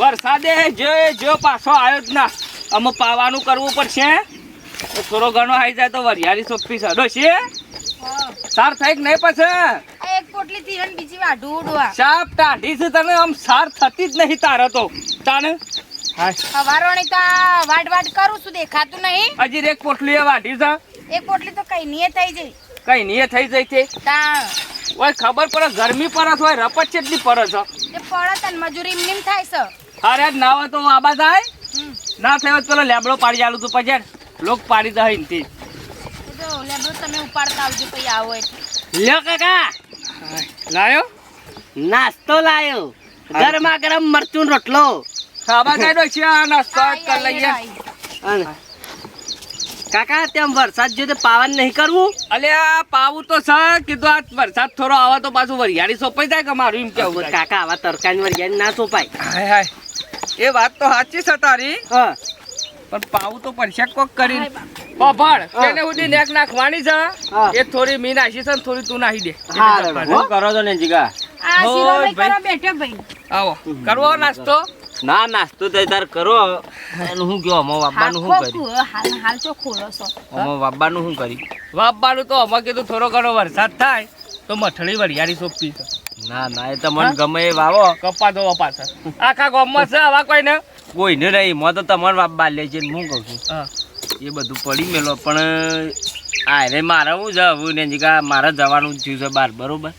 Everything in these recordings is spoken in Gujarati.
વરસાદે જો જો પાછો આવ્યો જ ના. અમે પાવાનું કરવું પડશે. થોડો ઘણો આવી જાય તો વરિયાળી સોપી સડો છે સાર થઈ નહીં પછી? એક પોટલી તીરન બીજી વાઢું ઉડવા. સાપ ટાઢી છે તને? આમ સાર થતી જ નહીં તારે તો. તાને? હાય. સવારોની તો વાટ વાટ કરું છું દેખાતું નહીં. હજી એક પોટલી એ વાઢી છે. એક પોટલી તો કઈ નહીં થઈ જાય. કઈ નહીં એ થઈ જાય છે. ઓય ખબર પડે ગરમી પરસ હોય રપટ કેટલી પરસ છે. તે પડે તને મજૂરી નિમ થાય છે. અરે ના હોય તો આબા થાય ના થયો તો પેલો લેબડો પાડી આલું તું પછી. લોક પાડી દે હઈ એ તો લેબડો તમે ઉપાડતા આવજો પછી આવો એટલે. લ્યો કાકા. લાયો? નાસ્તો લાયો. ગરમા ગરમ મરચું રોટલો. ખાવા કાઢો છે આ નાસ્તો કરી લઈએ. અને કાકા તેમ વરસાદ જો પાવન નહીં કરવું? અલે આ પાવું તો સર કીધું આ વરસાદ થોડો આવે તો પાછું વરિયાળી સોંપાઈ જાય કે મારું એમ કેવું કાકા આવા તરકાની વરિયાળી ના સોંપાય. હાય હાય. એ વાત તો સાચી છે તારી. હા. પણ પાવું તો પડશે કોક કરી હા. તેને સુધી નેક નાખવાની છે એ થોડી મી નાખી છે થોડી તું નાખી દે. હા, કરો છો ને જીગા? આ હોય ભાઈ. કરો બેઠો ભાઈ. આવો. કરવો નાસ્તો? ના નાસ્તો તો તાર કરો. અને હું કયો અમા બાબાનું શું કરી હાલ હાલ તો ખોલો છો અમા બાબાનું શું કરી વાપવાનું તો અમે કીધું થોડો ઘણો વરસાદ થાય તો મઠળી વરિયાળી સોપી છે. ના ના એ તો મને ગમે એ વાવો. કપા દો છે આખા ગામમાં છે આવા કોઈ ને કોઈને નહીં મો તો તમારા બાબા લે છે હું કહું છું. એ બધું પડી મેલો પણ આ રે મારે હું જવું ને જીગા મારે જવાનું થયું છે બહાર બરોબર.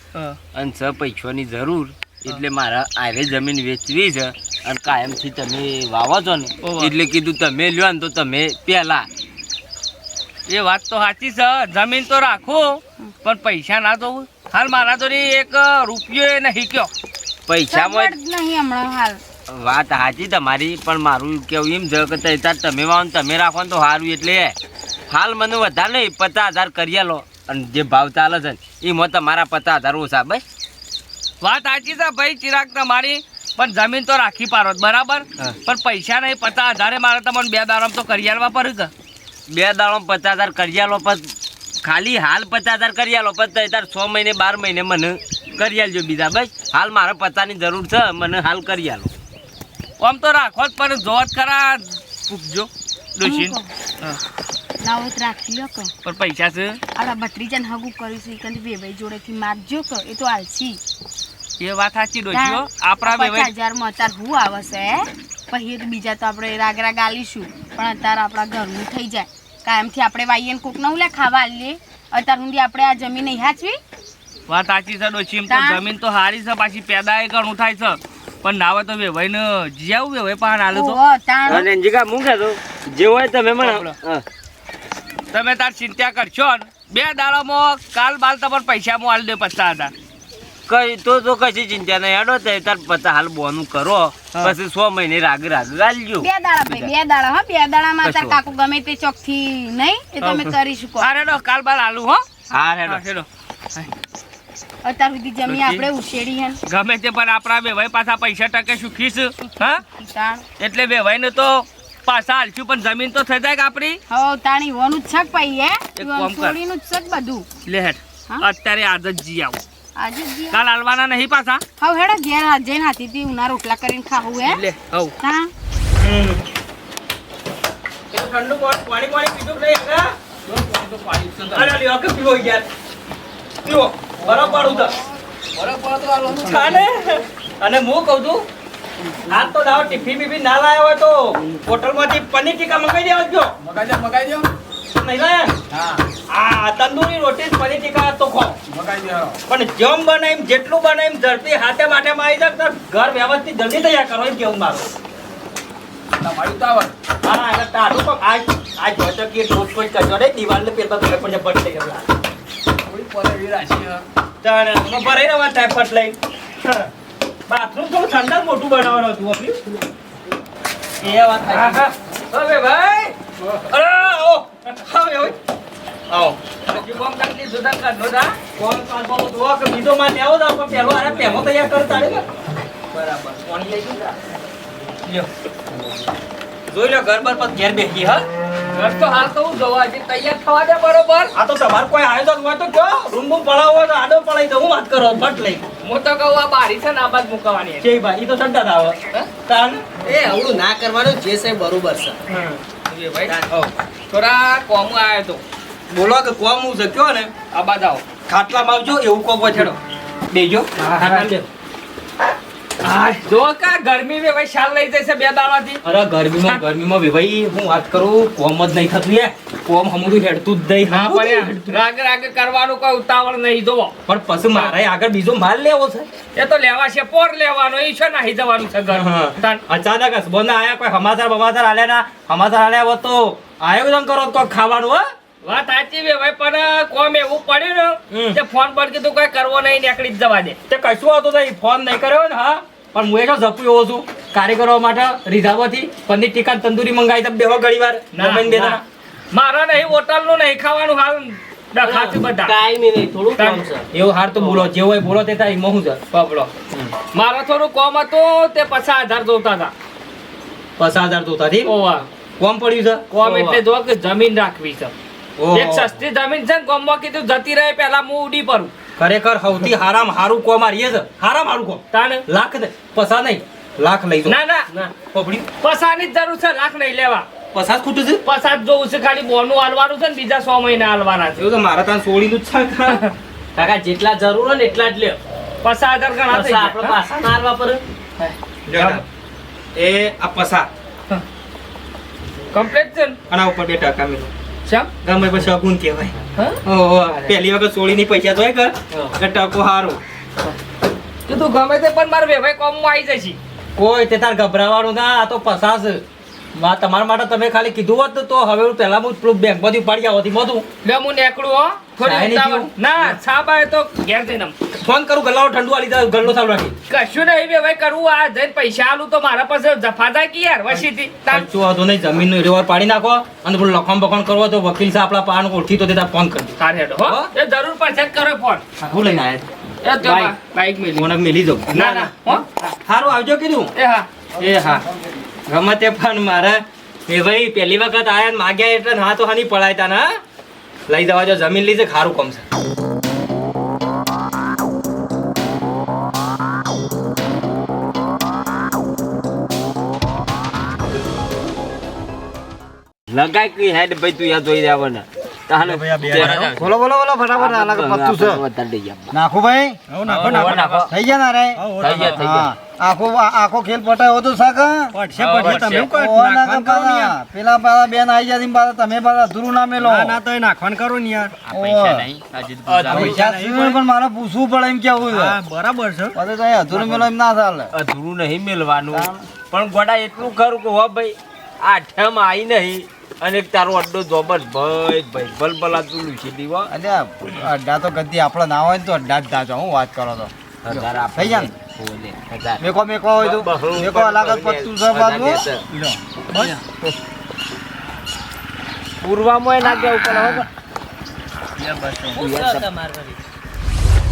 અને છ પૈસાની જરૂર એટલે મારે આરે જમીન વેચવી છે. અને કાયમથી તમે વાવો છો ને એટલે કીધું તમે લ્યો ને તો તમે પહેલા એ વાત તો સાચી છે જમીન તો રાખો પણ પૈસા ના તો હાલ મારા તો એક રૂપિયો એ નહીં કયો પૈસામાં નહીં હમણાં હાલ. વાત સાચી તમારી પણ મારું કેવું એમ છે કે તાર તમે વાવો ને તમે રાખો ને તો સારું એટલે. હાલ મને વધારે નહીં પચાસ હજાર કરી લો અને જે ભાવ ચાલે છે ને એમાં તમારા પચાસ હજાર ઓછા ભાઈ. વાત સાચી છે ભાઈ ચિરાગ તમારી. પણ જમીન તો રાખી પારો બરાબર? પણ પૈસા નહીં પચાસ હજારે મારે તમને બે દાડો તો કરી પર પડે કે? બે દાડો પચાસ હજાર કરી આલો ખાલી હાલ પચાસ હજાર કરિયાલો આલો પછી તઈ તાર છ મહિને બાર મહિને મને કરી આલજો બીજા ભાઈ હાલ મારે પચાસની જરૂર છે મને હાલ કરી આલો. આમ તો રાખો જ પણ જોત ખરા પૂછજો. ડોશીન. રાખી પણ પૈસા છે? આપણા ભત્રીજાને હગું કરીશું એ કંઈ બે ભાઈ જોડેથી માગજો કે એ તો હાલશી. એ વાત સાચી ડોશીઓ આપણા બે હજારમાં અત્યારે હું આવે છે પછી તો બીજા તો આપણે રાગ રાગ આલીશું. પણ અત્યારે આપણા ઘરનું થઈ જાય. કાયમથી આપણે વાઈએ ને કોક નવું લે ખાવા આલીએ. અત્યાર સુધી આપણે આ જમીન નહીં હાચવી? વાત સાચી છે ડોશી એમ તો જમીન તો સારી છે પાછી પેદા એ ઘણું થાય છે. પણ ના હોય તો વેવાઈ ને જીયાવું વેવાઈ પાણ આલું તો. અને જીગા મૂકે તો જે હોય તમે મને તમે તાર ચિંતા કરશો ને. બે દાડામાં કાલ બાલ તમારે પૈસા હું આલી દે પચાસ હજાર કઈ તો તો કશી ચિંતા નહીં. હેડો તે તાર પચાસ હાલ બોનું કરો. પછી સો મહિને રાગ રાગ ગાલજો. બે દાડા ભાઈ બે દાડા હો બે દાડામાં. તાર કાકુ ગમે તે ચોકથી નહીં એ તમે કરી શકો. અરે નો કાલ બાલ આલુ હો. હા હેડો. હેડો. અત્યાર સુધી જમી આપણે ઉછેડી હે. ગમે તે પણ આપણા વેવાઈ પાછા પૈસા ટકે શું ખીસ હા એટલે બે ભાઈ ને તો પાછા હાલશું પણ જમીન તો થઈ જાય કે આપણી? હવ તાણી હોનું જ છક પાઈ હે. છોડીનું જ છક બધું. લે હેડ. હા? અત્યારે આજ જ જી આવું. આજે જ કાલ આલવાના નહીં પાછા? હવ હેડો ઘેર હાથ જઈને હાથીથી ઉના રોટલા કરીને ખાવું હે? લે હવ. હા? ઠંડુ પાણી પાણી પીધું નહીં અરે લ્યો કે પીવો યાર પીવો. બરફ પાડું તો. ખાને? અને હું કહું છું આજ તો દાવ ટિફિન બીફી ના લાવ્યો હોય તો હોટલમાંથી પનીર ટીકા મંગાવી દેવા જો મગાઈ મગાઈ દો લાયા હા આ તંદૂરી રોટી પનીર ટીકા તો ખો પણ જેમ બનાવીને જેટલું બનાવીને ઝડપી હાથે માટે આવી જાય તો ઘર વ્યવસ્થિત જલ્દી તૈયાર કરો એમ કેવું મારું. તમારી ઉતાવળ હા એટલે તારું પણ આજ આજ જોતો કે રોજ કોઈ કરજો ને દિવાલને પેલા ઘરે પણ જબર થઈ ગયેલા થોડી પડે એવી રાશિ હે. તાણે એમાં ભરાઈ રહેવા ટાઈફટ લઈ બાથરૂમ થોડું ઠંડા મોટું બનાવવાનું હતું આપણું એ વાત હા હા. હવે ભાઈ. અરે આવો. જોઈ લો ઘર બર પર ઘેર બેસી હા. ઘર તો હાલ તો હું જોવા હજી તૈયાર થવા દે બરોબર. આ તો તમારે કોઈ આયોજન હોય તો કયો રૂમ બૂમ પડાવો હોય તો આડો પડાવી દઉં હું વાત કરો ફટ લઈ. હું તો કહું આ બારી છે ને આ બાજ મુકાવાની છે ભાઈ ઈ તો સંતા આવે. તાન? એ આવડું ના કરવાનું જે છે બરોબર છે. ભાઈ. થોડા કોમ આવ્યો તો. બોલો કે કોમ હું જગ્યો ને? આ બાદ આવો. ખાટલામાં આવજો, એવું કોમ છેડો. હા હા જો કા ગરમી મે ભાઈ શાલ લઈ જશે બે દાડાથી. અરે ગરમીમાં ગરમીમાં બે ભાઈ હું વાત કરું કોમ જ નહીં થતું યાર. કોમ હમું હેડતું જ નહીં. હા પણ રાગ રાગ કરવાનું કોઈ ઉતાવળ નહીં જોવો પણ પછી મારે આગળ બીજો માલ લેવો છે? એ તો લેવા છે પોર લેવાનો એ છે નાહી જવાનું છે ઘર. અચાનક હસબન્ડ આયા કોઈ સમાચાર બમાચાર આલ્યા ના. સમાચાર આલ્યા હોત તો આયોજન કરો કોઈ ખાવાનું હો. વાત સાચી બે ભાઈ પણ કોમ એવું પડ્યું ને. તે ફોન પર કીધું કઈ કરવો નહીં નીકળી જ જવા દે. તે કશું હતું નહીં ફોન નહીં કર્યો ને હા. પણ હું એ જો ઝપુ એવો છું કાર્યકરો માટે રીઝાવાથી પનીર ટીકા તંદુરી મંગાવી તમે બેહો ઘડી વાર ના, જમીન બે ના. જણા. મારા નહીં હોટલનું નહીં ખાવાનું હાલ ડખાતું બધા. કાંઈ નહીં થોડું એવું હાર તો બોલો જે હોય થાય એમાં છે પબલો થોડું કોમ હતું તે પચાસ હજાર જોતા હતા. પચાસ હજાર તો ઓવા. કોમ પડ્યું છે? કોમ એટલે જો કે જમીન રાખવી છે. એક સસ્તી જમીન છે ને કોમમાં કીધું જતી રહે પેલા હું ઉડી પડું. ખરેખર સૌથી હારામ હારું કોમ આ છે. હારામ હારું કોમ. તાને? લાખ દે. પસા નહીં. લાખ લઈ દો ના ના. પબડી. પસાની જરૂર છે લાખ નહીં લેવા. પસાદ ખૂટું છે? પસાદ જોવું છે ખાલી બોનું હાલવાનું છે ને બીજા સો મહિના હાલવાના છે. એવું તો મારા ત્યાં સોળીનું જ છે. કાકા જેટલા જરૂર હોય ને એટલા જ લ્યો. પચાસ હજાર ગણા થઈ આપણે પાસા હાલવા પડે. એ આ પસા. કમ્પ્લીટ છે ને? આના ઉપર બે ટકા મેલો શા? ગમે પછી અગુન કહેવાય? ઓહો પહેલી વખત સોળીની પૈસા તો કર કે ટકો હારું. તું ગમે તે પણ મારે વેભાઈ કોમમાં આવી જશે કોઈ તે તાર ગભરાવાનું ના આ તો પસાસ માં તમારા માટે તમે ખાલી કીધું હોત તો હવે હું પહેલા હું પ્રૂફ બેંક બધી પાડી આવતી બધું લે હું નેકડું હો. થોડી ઉતાવળ. ના છાપ તો ઘેર જઈને ફોન કરું ગલ્લાઓ ઠંડુ આલી દે ગલ્લો ચાલુ રાખી. કશું નહીં વેભાઈ કરવું આ જઈને પૈસા આલું તો મારા પાસે જફા થાય કે યાર વસીથી. ખર્ચો હતો નહીં જમીનનો રિવર પાડી નાખો અને પેલું લખમ બખણ કરવો તો વકીલ સાહેબ આપણા પાન ઓળખી તો તે ફોન કરજો. તારે હેડો હો? એ જરૂર જ કરો ફોન. હું લઈને આવ્યા બાઈક. બાઈક મેલી. મને મેલી દઉં ના ના હો સારું આવજો કીધું. એ હા. એ હા. ગમે પણ મારે. એ ભાઈ, પહેલી વખત આયા માગ્યા એટલે હા તો હાની પડાય તા ને લઈ જવા જો, જમીન લીધે ખારું કમ છે. લગાય કે હેડ ભાઈ, તું યા જોઈ રહ્યા ને તાને બોલો બોલો બોલો ફટાફટ આ લાગે પત્તું છે. નાખો ભાઈ. નાખો, નાખો. થઈ ગયા ના રે? થઈ ગયા, થઈ ગયા. આખો આખો ખેલ પટાયો તો સાક પડશે, પડશે. તમે કોઈ કર. પેલા પાછા બેન આઈ જતી પાછા તમે પાછા અધૂરું ના મેલો. ના તો નાખવાનું કરો ને યાર. પૈસા નહીં. પૈસા પણ મારે પૂછવું પડે એમ કેવું છે? બરાબર છે. પછી તો અધૂરું મેલો એમ ના ચાલે. અધૂરું નહીં મેલવાનું. પણ ગોડા એટલું ખરું કે હો ભાઈ આઠમ આવી નહીં. અને તારો અડ્ડો જોબર ભાઈ ભાઈ બલબલાતું લૂછી દીવા અને અડ્ડા તો ગદ્દી આપડે ના હોય ને તો અડ્ડા જ દાજો હું વાત કરો તો. થઈ જાય ને? ઓલે, હજાર. મેકો મેકો હોય તો. મેકો અલગ જ પત્તું છે બાજુ પૂર્વામાં ના કેવું પડે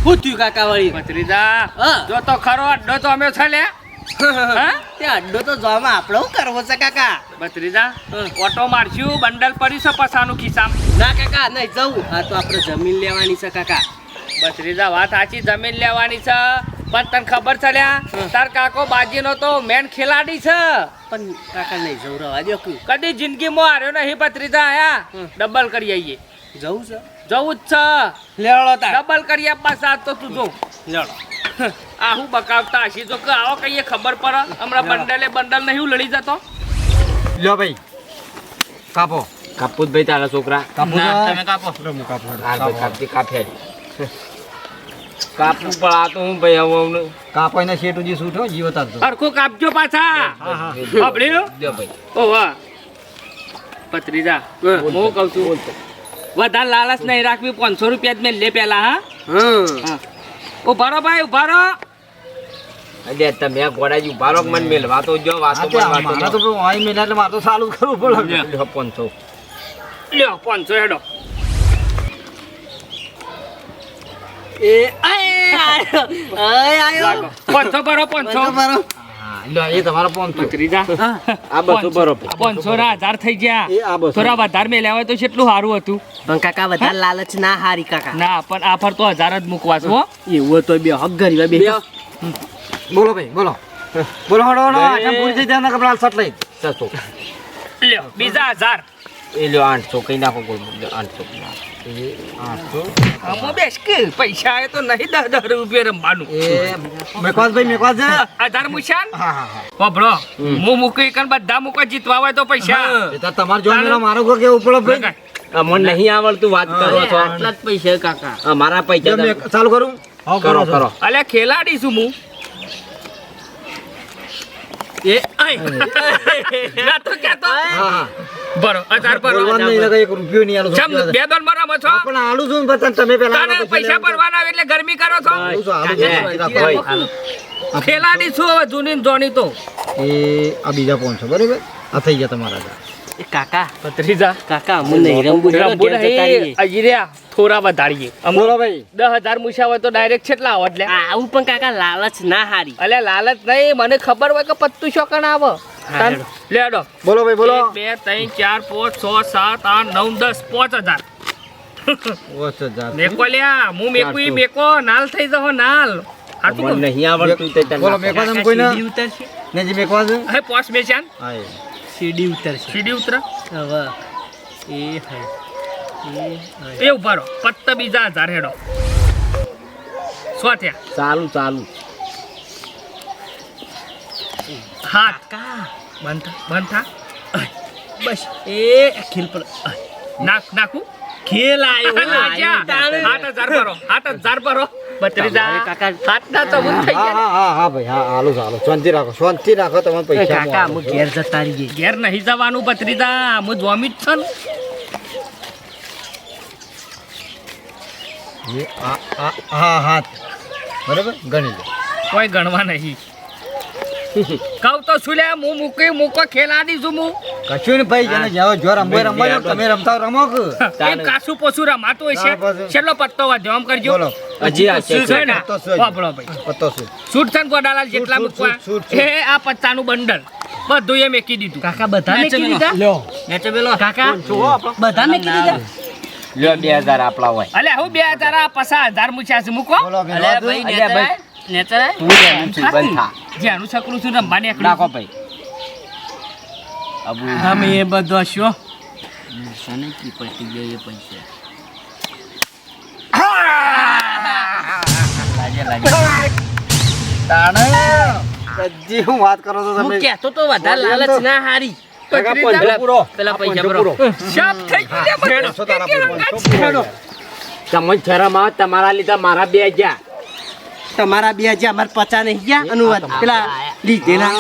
હો થયું કાકા વળી? ભત્રીજા. જો તો ખરો અડ્ડો તો અમે છે લે. તે અડ્ડો તો જોવામાં આપણો કરવો છે કાકા. ભત્રીજા ઓટો મારશું બંડલ પડ્યું છે પસાનું ખિસ્સામાં. ના કાકા નહીં જવું. હા તો આપણે જમીન લેવાની છે કાકા. ભત્રીજા વાત સાચી જમીન લેવાની છે. પણ તને ખબર છે લ્યા તાર કાકો બાજીનો તો મેન ખેલાડી છે. પણ કાકા નહીં જવું રવા દો કદી જિંદગીમાં હાર્યો નહીં ભત્રીજા આયા. ડબલ કરી આવીએ જવું છે? જવું જ છે. લેવડો તાર. ડબલ કરી આપવા સાથ તો તું જો. આ હું બકાવતા હશી. જો કે આવો કહીએ ખબર પડે. હમણાં બંડલે બંડલ નહીં લડી જતો. લ્યો ભાઈ. કાપો. કાપુત ભાઈ તારા છોકરા. કાપો તમે કાપો. હાલ ભાઈ કાપતી કાપે કાપવું પણ આ તો હું ભાઈ હવે હું કાપો એને શેઠુજી છૂટો જીવતા જ હરખું કાપજો પાછા. સાંભળ્યું ભાઈ. ઓ વાહ. પત્રીજા હું કહું છું વધારે લાલચ નહીં રાખવી પાંચસો રૂપિયા જ મેં લે પેલા હા. હા. ઊભા રહો ભાઈ ઊભા રહો. અરે તમે આ ઘોડાજી ઊભા રહો મને મેલવા તો જો વાતો પણ મારે તો વાતો મેલ એટલે મારે તો ચાલુ કરવું પડે. લ્યો, પાંચસો. લ્યો પાંચસો હેડો. એ આય આયો આય. આયો લાગો. પાંચસો ભરો પાંચસો. બરો હા, લ્યો, એ તમારો ફોન છે. પત્રીજા આ બસો બરોબર. પાંચસો ના હજાર થઈ ગયા. એ આ થોડા વધારે મેલ્યા હોય તો કેટલું સારું હતું? પણ કાકા વધારે લાલચ ના હારી કાકા. ના પણ આ ફર તો હજાર જ મૂકવા છો હો. એવું તો બે હક ગરીબ બે બોલો ભાઈ બોલો. બોલો હડો હડો આટલા પૂરી થઈ જાય કપડા સટ લઈ. છસો લ્યો બીજા હજાર. એ લ્યો આઠસો કઈ નાખો ગોળ લ્યો, આઠસો આમાં બેસ કે પૈસા આવે તો નહીં દસ દસ રૂપિયા રમવાનું. એ મેકવાસ? ભાઈ મેકવાસ છે આધાર મુશાન હા. હા મૂકી કન બધા મૂકો જીતવા હોય તો પૈસા. એ તો તમારે જો મેળો મારો ઘર કેવું પડે ભાઈ મને નહીં આવડતું વાત કરો છો. આટલા જ પૈસા કાકા. મારા પૈસા ચાલુ કરું? હા કરો કરો. અલ્યા ખેલાડી છું હું. એ ના તો કહેતો હા હા. બરો હજાર બરો નહીં નકર એક રૂપિયો નહીં આલું ચમ બે દોન મરામો છો? પણ આલું છું ને તમે પેલા તને પૈસા ભરવાના આવે એટલે ગરમી કરો છો? ખેલાડી છું હવે જૂની ને જોની તો? એ આ બીજા છે બરાબર? આ થઈ ગયા તમારા કાકા. પત્રીજા કાકા અમને ઘેર જતા અજીર્યા થોડા વધારીએ. બોલો ભાઈ. દસ હજાર તો ડાયરેક્ટ છેટલા આવો એટલે. આવું પણ કાકા લાલચ ના હારી. અલે લાલચ નહીં. મને ખબર હોય કે પત્તું શોકણ આવો. લેડો બોલો ભાઈ બોલો. એક બે ત્રણ ચાર પાંચ છ સાત આઠ નવ દસ પાંચ હજાર મેકો લ્યા હું મેકું મેકો. નાલ થઈ જહો નાલ. નહીં આવડતું તે બોલો મેકો મેકવાસ કોઈ ના ને જે મેકો છે? હે પોસ મેચાન હા. સીડી ઉતરશે સીડી ઉતર? હવે એ હે. એ ઉભારો. પત્ત બીજા હજાર હેડો. સો થયા. ચાલુ ચાલુ. હાથ. બંધ થા બંધ અય, બસ. એ ખીલ પર. નાખ નાખું. ખેલ આવ્યો હાથ હજાર ભરો હાથ હજાર ભરો. બત્રીજા તમારે કાકા હાથ ના તો હું થઈ ગયા હા હા હા ભાઈ હા હાલો ચાલો શાંતિ રાખો શાંતિ રાખો તમે પૈસા કાકા અમે ઘેર જતા રહીએ. ઘેર નહીં જવાનું બત્રીજા હું જોમી જ છું ને. એ આ આ હા હાથ. બરાબર? ગણી લો. કોઈ ગણવા નહીં. કહું તો શું લે હું મૂકી મૂકો ખેલાડી છું હું? કશું ને ભાઈ જને જાવ જો રમો રમો તમે રમતા રમો કે? એમ કાસું પોસું રમાતું હોય છે. છેલ્લો પત્તો વધ્યો આમ કરજો. બોલો. હજી આ છે છે? ને? પત્તો વાપરો ભાઈ. પત્તો શું? સૂટ થન ને ગોડાલાલ જેટલા મૂકવા? એ આ પત્તાનું બંડલ. બધું એ મેકી દીધું. કાકા બધા મેકી દીધા? લ્યો. નેચે બેલો કાકા બધા મેકી દીધા? લ્યો 2000 આપલા હોય. અલે હું બે હજાર આ પચાસ હજાર મૂક્યા છે મૂકો. અલે ભાઈ અલ્યા નેચર તું છું બંધ થા. જેનું છકડું છું રમવા ને નાખો ભાઈ. અબુ. અમે એ બધો શો સને કી પટી ગયો એ પૈસા લાગે લાગે. તાણે હું વાત કરો તમે. કહેતો તો વધારે લાલચ ના હારી. તમારા લીધા મારા બે ગયા. તમારા બે હજાર અમારે પચા નહીં ગયા અનુવાદ. પેલા લીધેલા.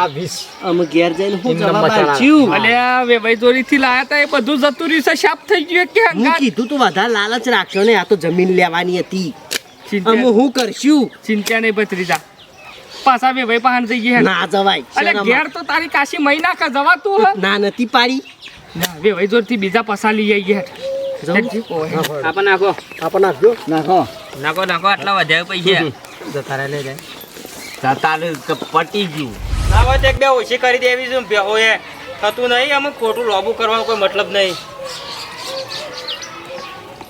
આ વીસ. અમે ઘેર જઈને હું જવાબ. આપ્યું? અલ્યા વેવાઈ દોરીથી લાયા તા એ બધું જતું રહ્યું છે શાપ થઈ ગયું કે હું? કીધું તું વધારે લાલચ રાખશો ને આ તો જમીન લેવાની હતી. અમે હું કરશું? ચિંતા નહીં ભત્રીજા. પાછા વેવાઈ પાહન થઈ ગયા ના જવાય અલે ઘેર તો તારી કાશી મહિના કા જવાતું હે ના નથી પાડી. ના વેવાઈ જોરથી બીજા પસા લઈ આવી ગયા જવું? આપણ નાખો આપણ નાખજો નાખો. નાખો નાખો આટલા વધારે પૈસા. જતા રહે લઈ જાય જતા પટી ગયું. ના હોય તો એક બે ઓછી કરી દેવી છું ભેહો એ થતું નહીં અમુક ખોટું લોબુ કરવાનો કોઈ મતલબ નહીં.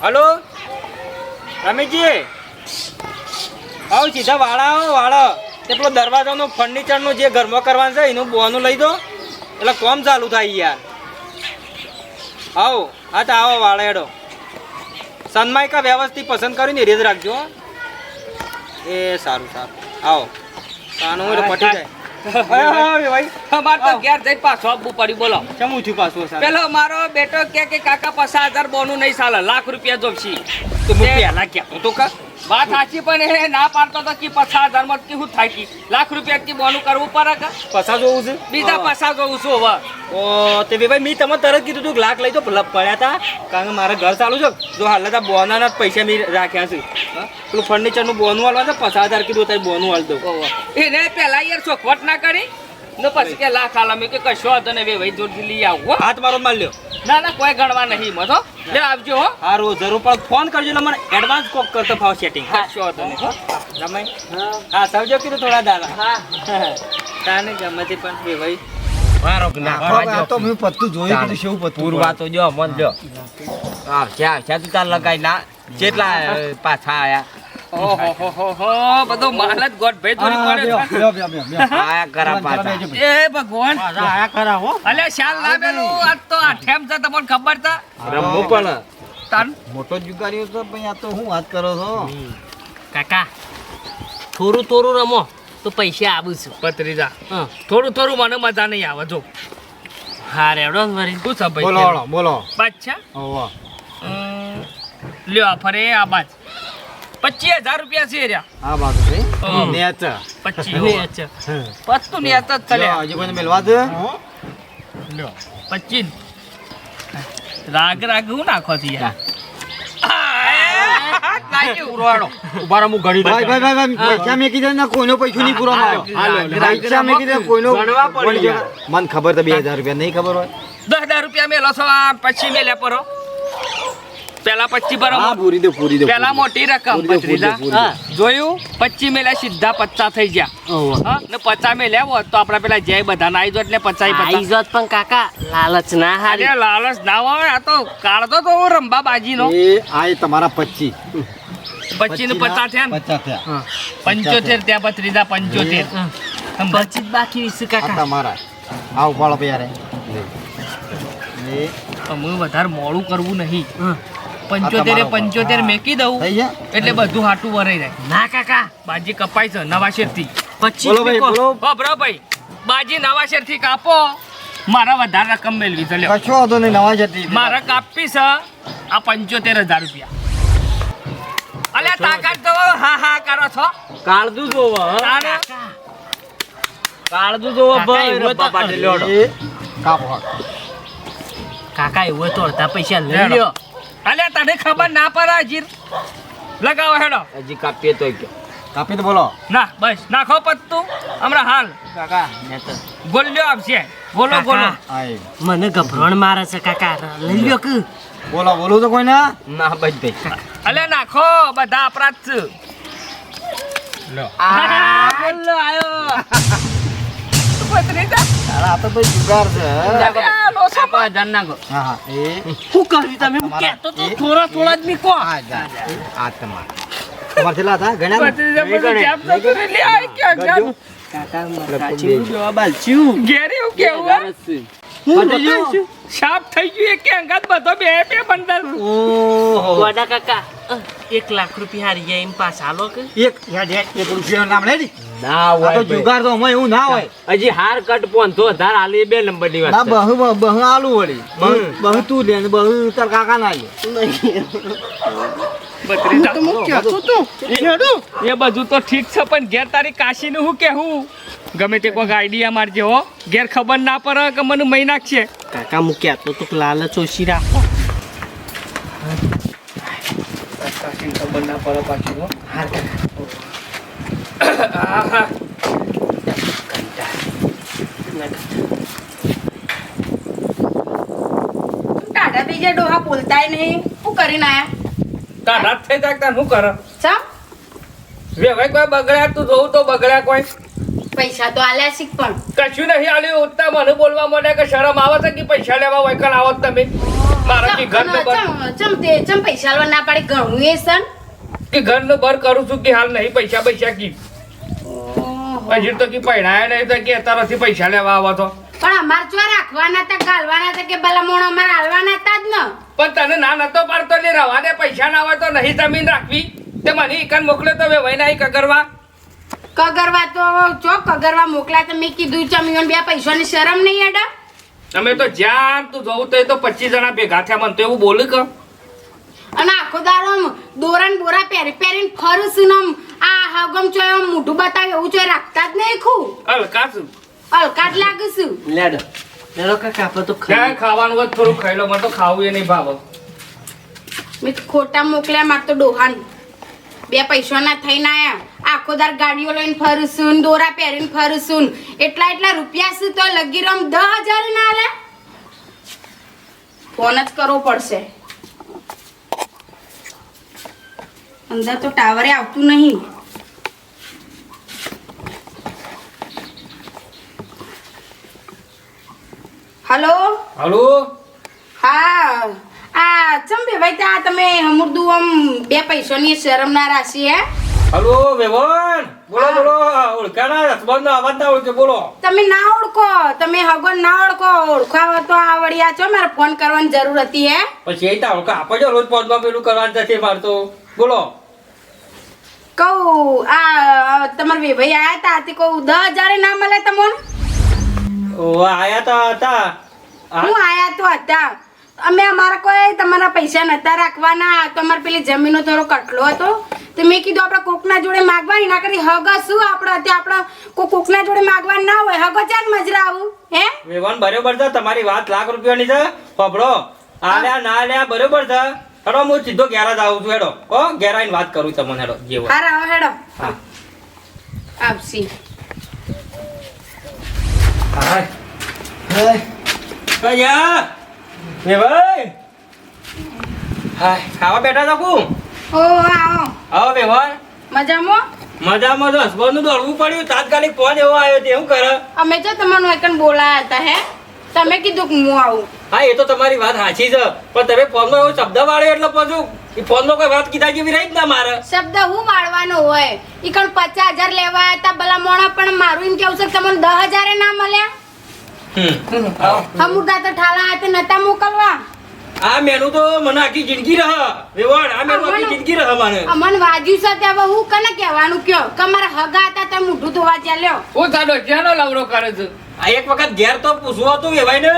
હલો? રમેશજી? આવો સીધા વાળા આવો વાળા. તે પેલો દરવાજાનું ફર્નિચરનું જે ઘરમાં કરવાનું છે એનું બોનું લઈ દો. એટલે કોમ ચાલુ થાય યાર. આવો હા તો આવો વાળા હેડો. સનમાઈકા વ્યવસ્થિત પસંદ કરીને રેજ રાખજો. એ સારું સારું. આવો. આનું એટલે પટી જાય. પેલો મારો બેટો કે કે કાકા પચાસ હજાર બોનું નહીં ચાલે લાખ રૂપિયા હું પહેલા કહેતો તો કા વાત સાચી પણ એ ના પાડતો તો કે પછા ધર્મ કે શું થાય કે? લાખ રૂપિયા કે બોનું કરવું પડે કે? પછા જોવું છે? બીજા પછા જોઉં છું હવે. ઓ તે ભાઈ મેં તમે તરત કીધું તું લાખ લઈ તો પડ્યા હતા કારણ કે મારે ઘર ચાલુ છે. જો હાલ તા બોનાના પૈસા મેં રાખ્યા છે. હા? પેલું ફર્નિચરનું બોનું હાલવા તો પચાસ હજાર કીધું તારે બોનું હાલ દઉં. એને પેલા યાર ચોખવટ ના કરી? ને પછી કે લાખ આલા મેં કે કશો હતો ને ભાઈ જોડથી લઈ આવું હાથ મારો માર લ્યો. ના ના કોઈ ગણવા નહીં મતો લે આવજો હો. હારું જરૂર પણ ફોન કરજો એટલે મને એડવાન્સ કોક કરતો ફાવ સેટિંગ કશો હતો નહીં હો. હા. સમજો કીધું થોડા દાડા. હા. તાને ગમે પણ બે ભાઈ મારો હવે તો મેં પત્તું જોયું કીધું શું પત્તું પૂરવા તો જો મન જો. હા. ક્યાં ક્યાં તું તાર લગાઈ ના કેટલા પાછા આયા. બધો માલ જ ગોઠભાઈ ભાઈ હા, પડે. આયા કરા પાછા. એ ભગવાન. આયા કરા હો. અલે શાલ લાવેલું. આ તો આ ઠેમ છે તમને ખબર તા રમો પણ. તન? મોટો જુગારીઓ તો ભાઈ આ તો હું વાત કરો છો? કાકા થોડું થોડું રમો તો પૈસા આવું છું. પત્રીજા હા. થોડું થોડું મને મજા નહીં આવે જો. હા રેડો ને શું છે ભાઈ બોલો બોલો. બાદ છે? લ્યો આ ફરે આ બાદ. પચીસ હજાર રૂપિયા છે રહ્યા. આ બાજુ ભાઈ નેચ. પચીસ અચ્છા પત્તું ની જ લ્યો, હજી કોઈને મેલવા દે. લ્યો. પચીસ રાગ રાગ હું નાખો છે યાર? ભાઈ ભાઈ ભાઈ ભાઈ પૈસા મેકી ને કોઈનો પૈસો નહીં પૂરો મારો પૈસા મેકી દે કોઈનો ગણવા પડી કોણ છે? મને ખબર તો બે હજાર રૂપિયા નહીં ખબર હોય. દસ હજાર રૂપિયા મેલો છો આ પછી મેલ્યા પરો. પેલા પચી હા બરાબર પૂરી દે પૂરી દે પેલા મોટી રકમ. હા જોયું? પચી મેલ્યા સીધા પચ્ચા થઈ ગયા. હા ને પચા મેલ્યા હોત તો આપડા પેલા જય બધા ના એટલે પચાઈ આઈ જોત પણ કાકા લાલચ ના હારે. લાલચ ના હોય આ તો કાઢતો તો રંબા બાજીનો એ આ તમારા પચી. પચી ને પચાસ થયા ને? પચાસ થયા. પંચોતેર ત્યાં પત્રીદા પંચોતેર. બચી બાકી વીસ કાકા. તમારા. આ ઉપાડો પે યાર હું વધારે મોડું કરવું નહીં. હા. પંચોતેરે પંચોતેર. મેકી દઉં. એટલે બધું હાટું વરાઈ જાય. ના કાકા. બાજી કપાય છે નવા શેરથી. પચીસ બ્રો ભાઈ બાજી નવા શેરથી કાપો. મારા વધારે રકમ મેળવી તો લ્યો. કશો વાંધો નહીં નવા થી મારે કાપી છે આ પંચોતેર હજાર રૂપિયા. અલે તાકાત તો હા હા કરો છો. કાળજું જોવો કાળજુ જોવો ભાઈ કાપો. કાકા એવું હોય તો અડધા પૈસા લઈ લ્યો. અલ્યા તને ખબર ના પડે હજી લગાવો હેડો. હજી કાપીએ તો. કાપી તો બોલો. ના બસ. નાખો પત્તું. હમણાં હાલ. કાકા ગોલ્યો આપશે બોલો બોલો. મને ગભરણ મારે છે કાકા. લઈ લ્યો કે. બોલો બોલો તો કોઈ ના ના બસ. ભાઈ અલ્યા નાખો બધા અપરાધ છે આ બોલો આયો. પત્રીજા આ તો ભાઈ જુગાર છે અલ્યા, લોસો આપા જાન નાખો હા હા એ શું કર્યું તમે હું કહેતો તો થોડા થોડા જ મીકો આ જા આ તમાર તમાર છેલ્લા હતા ઘણા પત્રીજા પછી કેમ થતું રે? લે, આય ક્યાં ગયા? કાકા સાચી જવાબ આલશું ઘેર એવું કેવું હે? સાફ થઈ ગયું એક અંગાત બધો બે બે બંડલ ઓહો. ગોડા કાકા એક લાખ રૂપિયા હારી ગયા એમ પાસ હાલો કે? એક એક રૂપિયા નામ લે ના હોય તો જુગાર તો અમે એવું ના હોય. હજી હાર કટ પોન તો ધાર આલી બે નંબરની વાત. બહુ બહુ આલુ વળી. બહુ તું લે ને બહુ તાર કાકા ના લે એ બધું તો ઠીક છે પણ ઘેર તારી કાશીનું હું કેવું ગમે તે કોઈક આઈડિયા મારજે હો. ઘેર ખબર ના પડે કે મને મહી નાખશે. કાકા હું કહેતો તો લાલચ ઓછી રાખો. ખબર ના પડે પાછું હો. કાકા. બીજા ડોહા બોલતાય નહીં. શું કરીને આયા? તારા થઈ જાય તાર શું કરે? ચમ. વેવાય કોઈ બગડ્યા તું જોઉં તો બગડ્યા કોઈ. પૈસા તો આલ્યા શીખ પણ. કશું નહીં આલ્યું ઉઠતા મને બોલવા માંડે કે શરમ આવે છે કે પૈસા લેવા હોય કણ આવો તમે. મારા કે ઘરનું ચમ તે ચમ પૈસા લેવા ના પાડે ઘણું એ સન. કે ઘર ને બર કરું છું કે હાલ નહીં પૈસા પૈસા કી. હજી તો કે પૈણાયા નહીં તો કે અત્યારથી પૈસા લેવા આવો તો પણ અમાર ચો રાખવાના હતા ગાલવાના હતા કે ભલા મોણ અમાર હાલવાના હતા જ ન. પણ તને ના નતો પાડતો લે રવા દે પૈસા ના હોય તો નહીં જમીન રાખવી. તે મને ઈકન મોકલ્યો તો વેવાઈ ના કગરવા. કગરવા તો ચો કગરવા મોકલ્યા તો મેં કીધું ચમ ઈવન બે પૈસાની શરમ નહીં અડા અમે તો જ્યાં તું જોવું તો એ તો પચીસ જણા ભેગા થયા. મને તો એવું બોલું કે. અને આખો દાડો દોરણ દોરાન બોરા પહેરી પહેરીને ફરું છું ને આ હગમ ચો મોઢું બતાવે એવું ચો રાખતા જ નહીં ખું હલકાશું. અલકાટ લાગુ છું લેડો. લેડો કાકા આપણે તો ખાઈ ખાવાનું હોય થોડું ખાઈ લો મને તો ખાવું એ નહીં ભાવ. મેં ખોટા મોકલ્યા માર તો ડોહાન. બે પૈસાના થઈને આયા. આખો દાર ગાડીઓ લઈને ફરસું ને દોરા પહેરીને ફરસું. ને એટલા એટલા રૂપિયા છે તો લગી રમ દસ હજાર ના આલે? ફોન જ કરવો પડશે. અંદર તો ટાવરે આવતું નહીં. હલો? હલો? હા. આ ચમ ભાઈ ત્યાં તમે હમુરદું આમ બે પૈસાની શરમ ના રાશી હે? હલો વેવન બોલો બોલો. ઓળખાણા રસબંધનો અવાજ ના ઓળખે બોલો. તમે ના ઓળખો. તમે હગો ના ઓળખો. ઓળખાવો તો આવડ્યા છો. મારે ફોન કરવાની જરૂર હતી હે? પછી એ તા ઓળખા આપજો રોજ પોદમાં પેલું કરવાનું થશે મારે તો. બોલો. કહું આ તમારા વેભાઈ આયા તા તે કહું દસ હજારે ના મળે તમને? ઓ આયા તો હતા. હું? આયા તો હતા. અમે અમારા કોઈ તમારા પૈસા નતા રાખવાના. તો અમારે પેલી જમીનો થોડો કટલો હતો. તો મેં કીધું આપણે કોકના જોડે માગવાની ના કરી. હગ શું આપણે અત્યારે આપણે કોઈ કોકના જોડે માગવા ના હોય? હગ ચાલ મજરા આવું હે? વેવણ બરોબર છે. તમારી વાત લાખ રૂપિયાની છે. પબડો આલ્યા ના આલ્યા બરોબર છે. હેડો હું સીધો ઘેરા જ આવું છું. હેડો. કો ઘેર વાત કરું તમને હેડો. જેવો. હારા આવો હેડો. હા. આવશી. હાય કયા એ ભાઈ હાય ખાવા બેઠા છો કુ ઓ આવો આવો વેવણ મજામાં મજામાં તો હસબન્ડનું દોડવું પડ્યું તાત્કાલિક ફોન એવો આવ્યો તે શું કરે અમે જો તમારું એકન બોલાયા હતા હે તમે કીધું કે હું આવું હા એ તો તમારી વાત સાચી છે પણ તમે ફોનમાં એવો શબ્દ વાળ્યો એટલે પાછું એ ફોનમાં કોઈ વાત કીધા જેવી રહી જ ના મારે. શબ્દ હું મારવાનો હોય? ઈ કણ પચાસ હજાર લેવા હતા ભલા મોણા પણ મારું એમ કેવું છે કે તમને દસ હજારે ના મળ્યા? હમુરદા તો ઠાલા હાથે નતા મોકલવા. આ મેનુ તો મને આખી જિંદગી રહ. વેવાણ આ મેનુ આખી જિંદગી રહ મને અમન છે તે હવે હું કને કહેવાનું કયો? કમર મારા હગા હતા તમે મોઢું ધોવા ચાલ્યો. હું તારો જ્યાંનો લવડો કરે છે? આ એક વખત ઘેર તો પૂછવો હતું વેવાય ને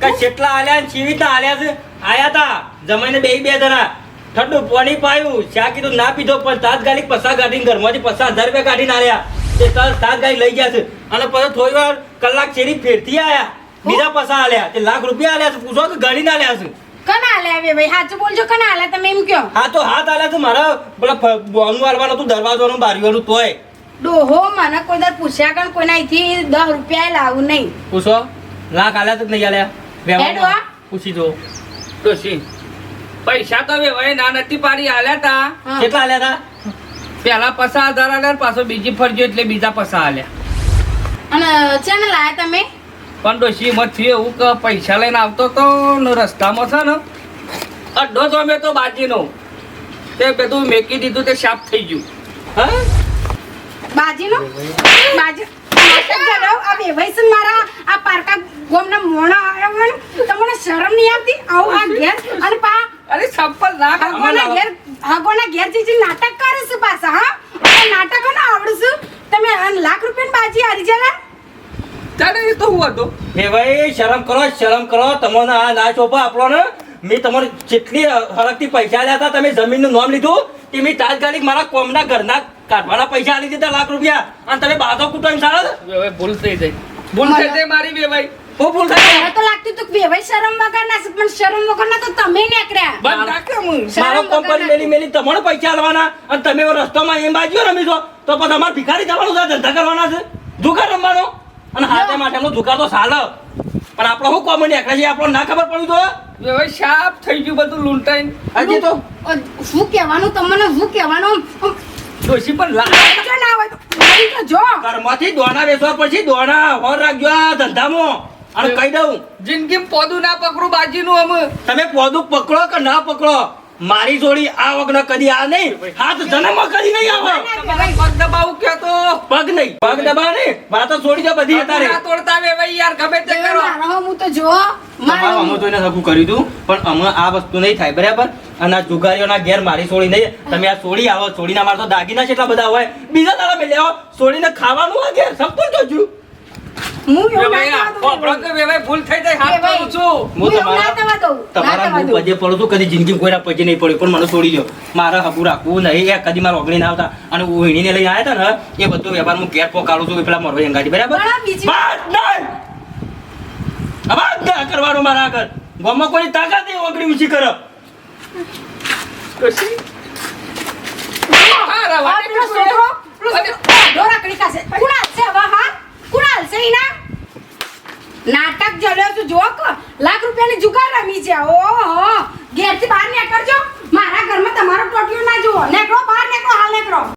કે કેટલા આલ્યા ને ચીવી આલ્યા છે? આયા તા જમાઈને બે બે જણા. ઠંડુ પાણી પાયું ચા કીધું ના પીધો પણ તાત્કાલિક પસાર કાઢીને ઘરમાંથી પચાસ હજાર રૂપિયા કાઢીને આલ્યા. તે તાત્કાલિક લઈ ગયા છે. અને પછી થોડી વાર કલાક ચેરી ફેરથી આવ્યા બીજા પૈસા આલ્યા. તે લાખ રૂપિયા આલ્યા છે. પૂછો કે ગણીને આલ્યા છે. કના આલ્યા બે ભાઈ? સાચું બોલજો કના આલ્યા તમે એમ કયો? હા તો હાથ આલ્યા છે. મારા પેલા બોનું આલવાનું હતું દરવાજાનું બારીઓનું તોય. ડોહો મને કોઈ દર પૂછ્યા કણ કોઈના અહીંથી દસ રૂપિયા લાવું નહીં. પૂછો. લાખ આલ્યા તો નહીં આલ્યા? પૂછી દો ડોશી પૈસા તો વેવાય ના નથી પાડી આલ્યા તા. કેટલા આલ્યા તા? પેલા પસા હજાર આલ્યા પાછો બીજી ફરજો એટલે બીજા પસા આલ્યા. અને ચેને લાયા તમે? પણ ડોશી થયું એવું કે પૈસા લઈને આવતો તો રસ્તામાં છે ને અડધો તો અમે તો બાજીનો. તે બધું મેકી દીધું તે સાફ થઈ ગયું. હા? બાજીનો? બાજી નાટક આ વેવાઈ છે ને મારા આ પારકા ગોમના મોણા આવ્યા હોય તમને શરમ નહીં આવતી? આવું આ ગેસ અને પા અરે ચપ્પલ ના. હગોના ઘેર હગોના ઘેર જીજી નાટક કરે છે પાછા હા? નાટકો ના આવડું છું તમે આ લાખ રૂપિયા બાજી હારી જલા. તારે એ તો હું હતો. હે ભાઈ શરમ કરો શરમ કરો. તમને આ ના ચોપા આપણો ને. મેં તમારે જેટલી હરકથી પૈસા લેતા હતા તમે જમીનનું નામ લીધું તે મેં તાત્કાલિક મારા કોમના ઘરના કાઢવાના પૈસા આલી દીધા લાખ રૂપિયા. અને તમે બાધો કુટુંબ સારા હવે ભૂલ થઈ જાય. ભૂલ થઈ જાય મારી બે ભાઈ. હું થાય તો લાગતું હતું કે શરમ વગર ના પણ શરમ વગર ના તો તમે નીકળ્યા. બંધ રાખે હું. મારો કરી મેલી મેલી તમને પૈસા આલવાના અને તમે રસ્તામાં એમ બાજુ રમી છો તો પછી અમારે ભિખારી જવાનું છે ધંધા કરવાના છે. દુકાન રમવાનો. અને હાથે માટે દુકાન તો સાલ પણ આપણો શું કોમ નીકળે છે આપણને ના ખબર પડવી તો સાફ થઈ ગયું બધું લૂંટાઈને. હજી તો? શું કહેવાનું તમને શું કહેવાનું? ડોશી પણ લા જો ના હોય તો. જો ઘરમાંથી દોણા વેચવા પછી દોણા હોર રાખજો આ ધંધામાં. અને કહી દઉં. જિંદગી પોદું ના પકડું બાજીનું અમે. તમે પોદું પકડો કે ના પકડો? મારી જોડી આ વગર કદી આ નહીં. હાથ જન્મ કદી નહીં આવે. પગ દબાવું કહેતો પગ નહીં. પગ દબા નહીં મારા તો છોડી દે બધી અત્યારે ના તોડતા વે ભાઈ યાર ગમે તે કરો. મારો હું તો જો મારો અમે તો એને સગું કરી દઉં પણ અમે આ વસ્તુ નહીં થાય બરાબર? અને આ જુગારીઓના ઘેર મારી છોડી નહીં. તમે આ છોડી આવો છોડીના મારા તો દાગીના એટલા બધા હોય. બીજા તારા મેલ્યા લેવો છોડીને ખાવાનું આ ઘેર. સંપૂર્ણ મારે હબુ રાખવું નહીં કદી મારા ઓગણી ના આવતા. અને ઓહીણીને લઈને આવ્યા હતા ને એ બધું વ્યવહાર હું ઘેર પોકાડું છું પેલા મોરવાઈ અંગાડી બરાબર? કરવાનો મારા આગળ. ગામમાં કોઈ તાકાત નહીં ઓગણી ઊંચી કરો. છોકરો, કાશે. કુણા છે? હવે, હા? કોણ હાલશે નાટક જડ્યો તું જો લાખ રૂપિયાની જુગાર રમી છે. ઓહો. ઘેરથી બહાર નીકળજો. મારા ઘરમાં તમારો ટોટિયો ના જુઓ. નીકળો, બહાર નીકળો, હાલ નીકળો.